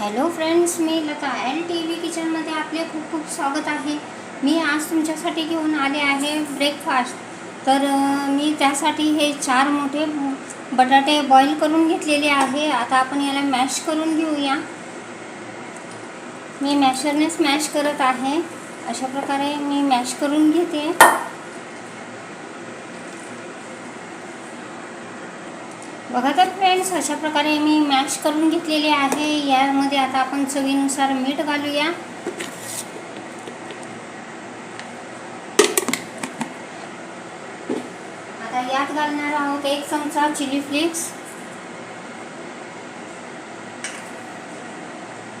Hello friends मी Lata L T V किचनमध्ये आपले खूप खूप स्वागत आहे. मी आज तुमच्यासाठी घेऊन आले आहे ब्रेकफास्ट तर मी त्यासाठी हे चार मोठे बटाटे बॉईल करून घेतलेले आहे. आता आपण याला मॅश करून घेऊया. मी मॅशरने स्मॅश करत आहे. अशा प्रकारे मी मॅश करून घेते. बघा तर फ्रेंड्स अशा प्रकारे मी मॅश करून घेतलेले आहे. यामध्ये आता आपण चवीनुसार मीठ घालूया. आता यात घालणार आहोत एक चमचा चिली फ्लेक्स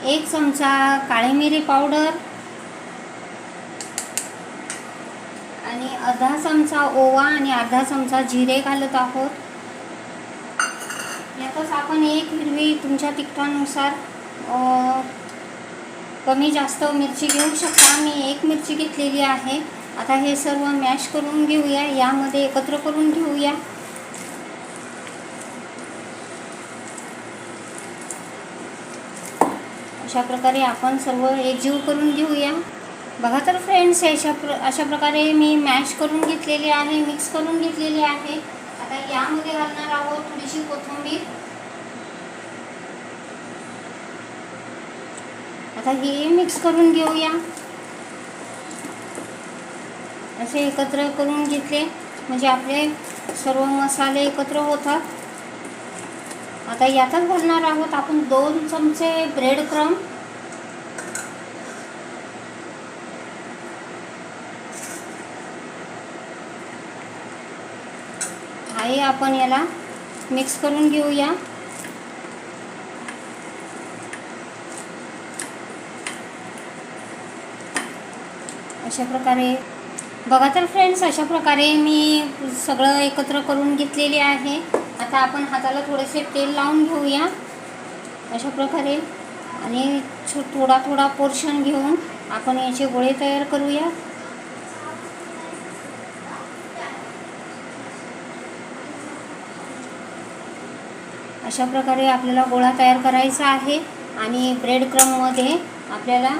एक चमचा काळी मिरी पावडर आणि अर्धा चमचा ओवा आणि अर्धा चमचा जिरे घालत आहोत. यातच आपण एक हिरवी तुमच्या तिखटानुसार कमी जास्त मिरची घेऊ शकता. मी एक मिरची घेतलेली आहे. आता हे सर्व मॅश करून घेऊया. यामध्ये एकत्र करून घेऊया. अशा प्रकारे आपण सर्व एकजीव करून घेऊया. बघा तर फ्रेंड्स अशा प्र अशा प्रकारे मी मॅश करून घेतलेली आहे मिक्स करून घेतलेली आहे. आता यामध्ये घालणार आहोत थोडीशी कोथिंबीर. आता हे मिक्स करून घेऊया. असे एकत्र करून घेतले. म्हणजे आपले सर्व मसाले एकत्र होतात. आता यातच घालणार आहोत आपण दोन चमचे ब्रेड क्रम आहे आपण याला मिक्स करून घेऊया. अशा प्रकारे. बघा तर फ्रेंड्स अशा प्रकारे मी सगळं एकत्र करून घेतलेले आहे. आता आपण हाताला थोडेसे तेल लावून घेऊया. अशा प्रकारे. आणि छो थोडा थोडा पोर्शन घेऊन आपण याचे गोळे तयार करूया. अशा प्रकारे आपल्याला गोळा तयार करायचा आहे आणि ब्रेड क्रममध्ये आपल्याला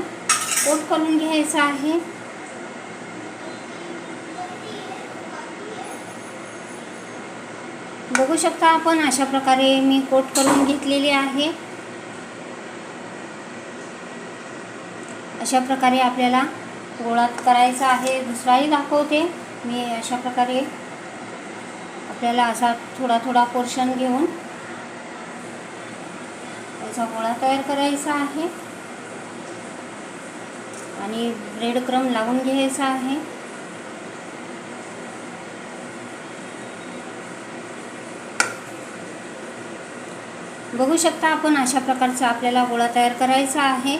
कोट करून घ्यायचा आहे. बघू शकता आपण अशा प्रकारे मी कोट करून घेतलेली आहे. अशा प्रकारे आपल्याला गोळा करायचा आहे. दुसराही दाखवते. मी अशा प्रकारे आपल्याला असा थोडा थोडा पोर्शन घेऊन याचा गोळा तयार करायचा आहे. आणि ब्रेड क्रम लावून घ्यायचा आहे. बघू शकता आपण अशा प्रकारचा आपल्याला गोळा तयार करायचा आहे.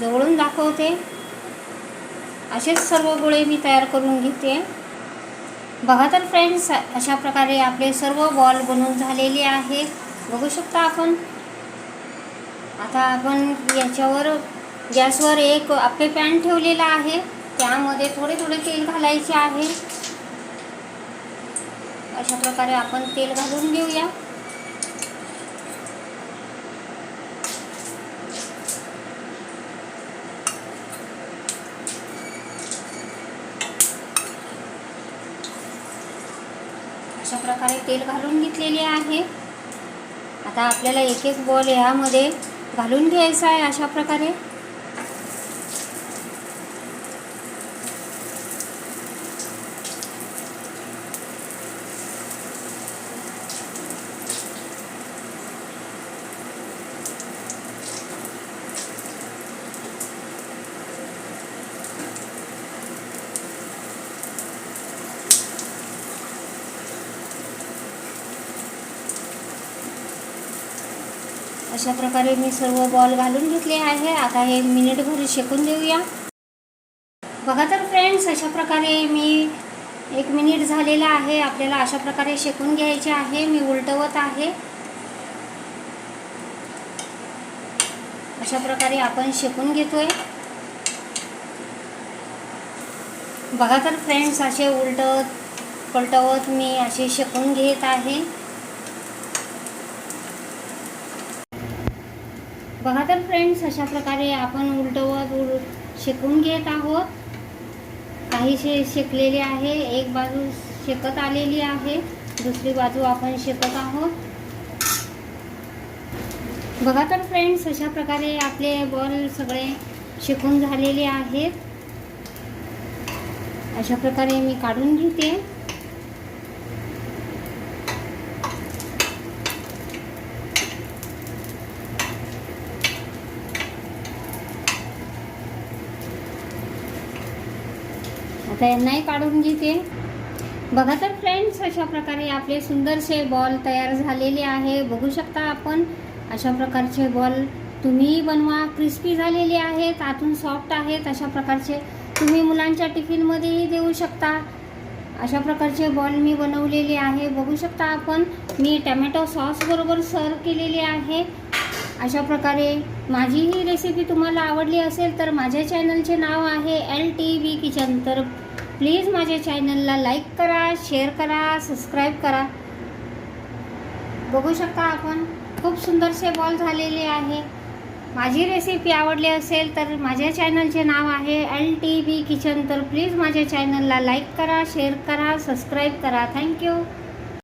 जवळून दाखवते. असेच सर्व गोळे मी तयार करून घेते. बघा तर फ्रेंड्स अशा प्रकारे आपले सर्व बॉल बनवून झालेले आहे बघू शकता आपण. आता आपण याच्यावर गॅसवर एक आपले पॅन ठेवलेला आहे. त्यामध्ये थोडे थोडे तेल घालायचे आहे. अशा प्रकारे आपण तेल घालून घेऊया. अशा प्रकारे तेल घालून घेतलेले आहे. आता आपल्याला एक एक बॉल ह्यामध्ये घालून घ्यायचा आहे अशा प्रकारे? अशा प्रकारे मी सर्व बॉल घालून घेतले आहे. आता हे मिनिटभर शेकून देऊया. बघा तर फ्रेंड्स अशा प्रकारे मी एक मिनिट झालेला आहे. आपल्याला अशा प्रकारे शेकून घ्यायचे आहे. मी उलटवत आहे. अशा प्रकारे आपण शेकून घेतोय. बघा तर फ्रेंड्स असे उलटवत पलटवत मी असे शेकून घेत आहे. बघा तर फ्रेंड्स अशा प्रकारे आपण उलटवत उल शेकून घेत आहोत. काही शे शेकलेले आहे एक बाजू शेकत आलेली आहे दुसरी बाजू आपण शेकत आहोत. बघा तर फ्रेंड्स अशा प्रकारे आपले बॉल सगळे शेकून झालेले आहेत. अशा प्रकारे मी काढून घेते. आता यांनाही काढून घेते. बघा तर फ्रेंड्स अशा प्रकारे आपले सुंदरसे बॉल तयार झालेले आहे. बघू शकता आपण अशा प्रकारचे बॉल तुम्हीही बनवा. क्रिस्पी झालेले आहेत आतून सॉफ्ट आहेत. अशा प्रकारचे तुम्ही मुलांच्या टिफिनमध्येही देऊ शकता. अशा प्रकारचे बॉल मी बनवलेले आहे. बघू शकता आपण मी टमॅटो सॉसबरोबर सर्व केलेले आहे. अशा प्रकारे माझी ही रेसिपी तुम्हाला आवडली असेल तर माझ्या चॅनलचे नाव आहे एल टी व्ही किचन तर प्लीज माझ्या चॅनलला लाईक करा शेअर करा सबस्क्राईब करा. बघू शकता आपण खूप सुंदरसे बॉल झालेले आहे. माझी रेसिपी आवडली असेल तर माझ्या चॅनलचे नाव आहे एल टी बी किचन तर प्लीज माझ्या चॅनलला लाईक करा शेअर करा सबस्क्राईब करा. थँक्यू.